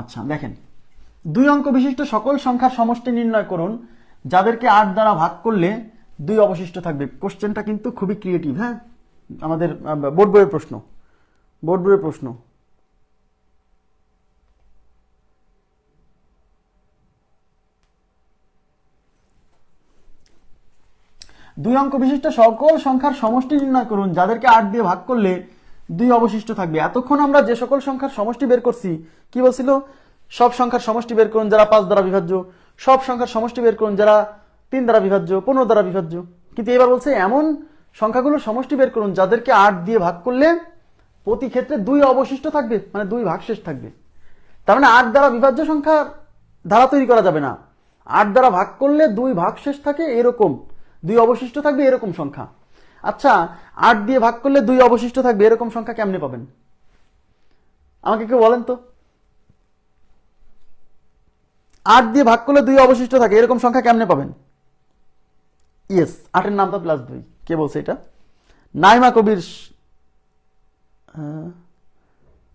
আচ্ছা দেখেন। দুই অঙ্ক বিশিষ্ট সকল সংখ্যার সমষ্টি নির্ণয় করুন, যাদেরকে আট দ্বারা ভাগ করলে দুই অবশিষ্ট থাকবে। কোশ্চেনটা কিন্তু খুবই ক্রিয়েটিভ হ্যাঁ? আমাদের বোর্ড বইয়ের প্রশ্ন। বোর্ড বইয়ের প্রশ্ন। দুই অঙ্ক বিশিষ্ট সকল সংখ্যার সমষ্টি নির্ণয় করুন, যাদেরকে আট দিয়ে ভাগ করলে দুই অবশিষ্ট থাকবে। এতক্ষণ আমরা যে সকল সংখ্যার সমষ্টি বের করছি, কি বলছিল? সব সংখ্যার সমষ্টি বের করুন যারা পাঁচ দ্বারা বিভাজ্য, সব সংখ্যার সমষ্টি বের করুন যারা তিন দ্বারা বিভাজ্য, পনেরো দ্বারা বিভাজ্য। কিন্তু এবার বলছে এমন সংখ্যাগুলো সমষ্টি বের করুন যাদেরকে আট দিয়ে ভাগ করলে প্রতি ক্ষেত্রে দুই অবশিষ্ট থাকবে মানে দুই ভাগশেষ থাকবে। তার মানে আট দ্বারা বিভাজ্য সংখ্যার ধারা তৈরি করা যাবে না। আট দ্বারা ভাগ করলে দুই ভাগশেষ থাকে এরকম। দুই অবশিষ্ট থাকবে এরকম সংখ্যা। আচ্ছা আট দিয়ে ভাগ করলে দুই অবশিষ্ট থাকবে এরকম সংখ্যা কেমনে পাবেন? আমাকে কেউ বলেন তো? আট দিয়ে ভাগ করলে দুই অবশিষ্ট থাকে এরকম সংখ্যা কেমনে পাবেন? ইয়েস আটের নামটা প্লাস দুই। কে বলছে এটা? নাইমা কবির হ্যাঁ,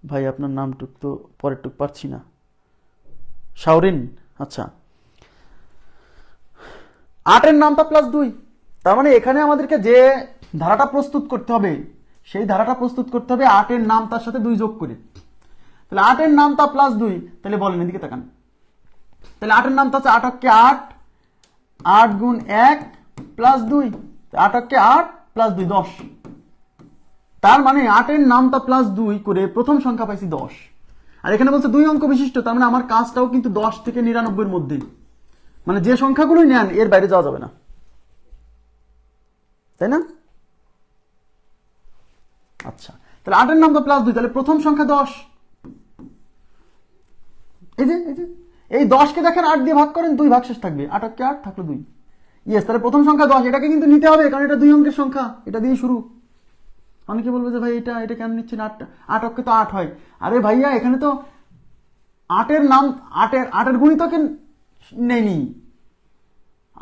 ভাই আপনার নামটুক তো পরের টুক পারছি না। শাওরিন আচ্ছা। আটের নামটা প্লাস দুই। তার মানে এখানে আমাদেরকে যে ধারাটা প্রস্তুত করতে হবে। সেই ধারাটা প্রস্তুত করতে হবে আটের নাম তার সাথে দুই যোগ করে। তাহলে আটের নামটা প্লাস দুই। তাহলে বলেন, এদিকে তাকান। তাহলে আটের নামটা হচ্ছে আটককে আট আট গুণ এক প্লাস দুই। আটককে আট প্লাস দুই, দশ। তার মানে আটের নামটা প্লাস দুই করে প্রথম সংখ্যা পাইছি দশ। আর এখানে বলছে দুই অঙ্ক বিশিষ্ট, তার মানে আমার কাজটাও কিন্তু দশ থেকে নিরানব্বইয়ের মধ্যে। মানে যে সংখ্যাগুলোই নেন, এর বাইরে যাওয়া যাবে না। তাই না? আচ্ছা। তাহলে আটের নামটা প্লাস দুই, তাহলে প্রথম সংখ্যা দশ। এই যে এই যে। এই দশকে দেখেন আট দিয়ে ভাগ করেন, দুই ভাগ শেষ থাকবে। আটককে আট থাকল দুই। ইয়েস তাহলে প্রথম সংখ্যা দশ। এটাকে কিন্তু নিতে হবে, কারণ এটা দুই অঙ্কের সংখ্যা। এটা দিয়ে শুরু। অনেকে বলবে যে ভাই, এটা এটা কেন নিচ্ছেন আট আটককে তো আট হয়। আরে ভাইয়া, এখানে তো আটের নাম, আটের আটের গুণিতকে নেইনি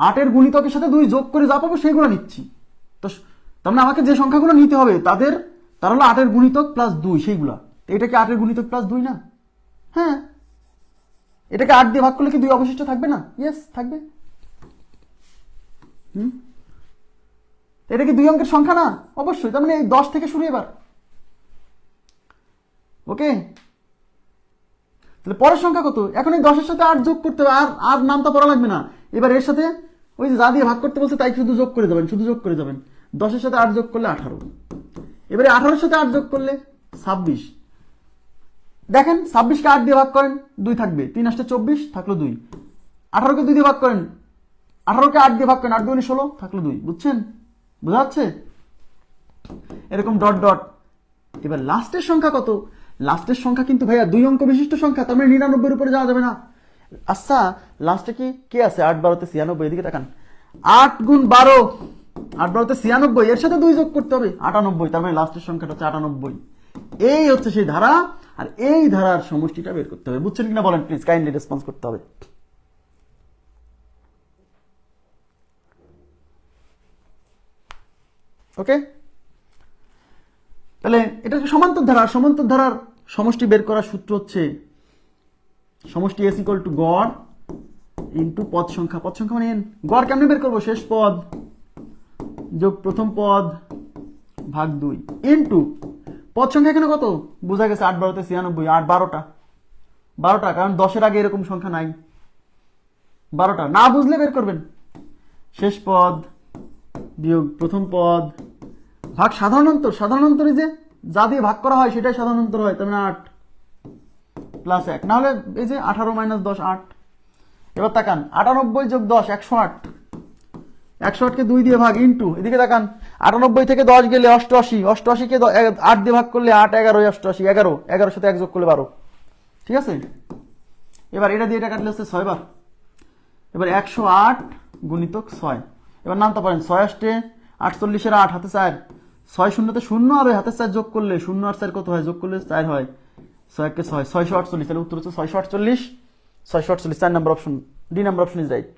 আটের গুণিতকের সাথে দুই যোগ করে যা পাবো সেইগুলো নিচ্ছি। তো তার মানে আমাকে যে সংখ্যাগুলো নিতে হবে, তাদের তার হলো আটের গুণিতক প্লাস দুই, সেইগুলা। তো এটা কি আটের গুণিতক প্লাস দুই না? হ্যাঁ। এটাকে আট দিয়ে ভাগ করলে কি দুই অবশিষ্ট থাকবে না? ইয়েস থাকবে। হুম? এটা কি দুই অঙ্কের সংখ্যা না? অবশ্যই, তার মানে এই দশ থেকে শুরু এবার। ওকে? তাহলে পরের সংখ্যা কত? এখন এই দশের সাথে আট যোগ করতে হবে, আর আর নামটা পড়া লাগবে না। এবার এর সাথে ওই যে যা দিয়ে ভাগ করতে বলছে, তাই শুধু যোগ করে যাবেন, শুধু যোগ করে যাবেন। দশের সাথে আট যোগ করলে আঠারো। এবারে আঠারোর সাথে আট যোগ করলে ছাব্বিশ। দেখেন, ছাব্বিশকে আট দিয়ে ভাগ করেন, দুই থাকবে। তিন আসতে চব্বিশ, থাকল দুই। আঠারোকে দুই দিয়ে ভাগ করেন, আঠারোকে আট দিয়ে ভাগ করেন, আট দুই ষোলো, থাকল দুই। বুঝছেন? বোঝা যাচ্ছে? এরকম ডট ডট। এবার লাস্টের সংখ্যা কত? লাস্টের সংখ্যা কিন্তু ভাইয়া দুই অঙ্ক বিশিষ্ট সংখ্যা, তার মানে নিরানব্বইয়ের উপরে যাওয়া যাবে না। আচ্ছা লাস্টে কি, কে আছে? আট, বারোতে ছিয়ানব্বই, এদিকে তাকান। আট গুণ বারো আট বারোতে ছিয়ানব্বই, এর সাথে দুই যোগ করতে হবে, আটানব্বই, তার মানে লাস্টের সংখ্যাটা হচ্ছে আটানব্বই। এই হচ্ছে সেই ধারা, আর এই ধারার সমষ্টিটা বের করতে হবে। বুঝছেন কিনা বলেন প্লিজ কাইন্ডলি রেসপন্স করতে হবে। ওকে তাহলে এটা সমান্তর ধারা সমান্তর ধারার সমষ্টি বের করার সূত্র হচ্ছে, সমষ্টি এস ইকুয়াল টু গড় ইন্টু পদ সংখ্যা। পদ সংখ্যা মানে n। গড় কেমনে বের করব? শেষ পদ। যোগ প্রথম পদ ভাগ দুই ইন্টু পদ সংখ্যা এখানে কত? বোঝা গেছে আট বারোতে ছিয়ানব্বই, আট বারোটা। বারোটা, কারণ দশের আগে এরকম সংখ্যা নাই। বারোটা, না বুঝলে বের করবেন। শেষ পদ বিয়োগ প্রথম পদ ভাগ সাধারণ অন্তর সাধারণ অন্তরে যে যা দিয়ে ভাগ করা হয় সেটাই সাধারণ অন্তর হয়, তার মানে আট প্লাস এক। না হলে এই যে আঠারো মাইনাস দশ, আট। এবার তাকান, আটানব্বই যোগ দশ, একশো আট। একশো আটকে দুই দিয়ে ভাগ ইন্টু এদিকে তাকান, আটানব্বই থেকে দশ গেলে অষ্টআশি অষ্টআশিকে আট দিয়ে ভাগ করলে আট এগারো অষ্টআশি, এগারো, এগারোর সাথে যোগ করলে বারো। ঠিক আছে? এবার এটা দিয়ে এটা কাটলে হচ্ছে ছয় বার। এবার একশো আট গুণিতক ছয়। এবার নামতে পারেন, ছয় আষ্টে আটচল্লিশের আট, হাতে চার। ছয় শূন্যতে শূন্য আর ওই হাতে চার যোগ করলে শূন্য আর চার কত হয়? যোগ করলে চার হয়। ছয় একে ছয়, ছয়শো আটচল্লিশ। তাহলে উত্তর হচ্ছে ছয়শো আটচল্লিশ ছয়শো আটচল্লিশ, চার নম্বর option D number option is right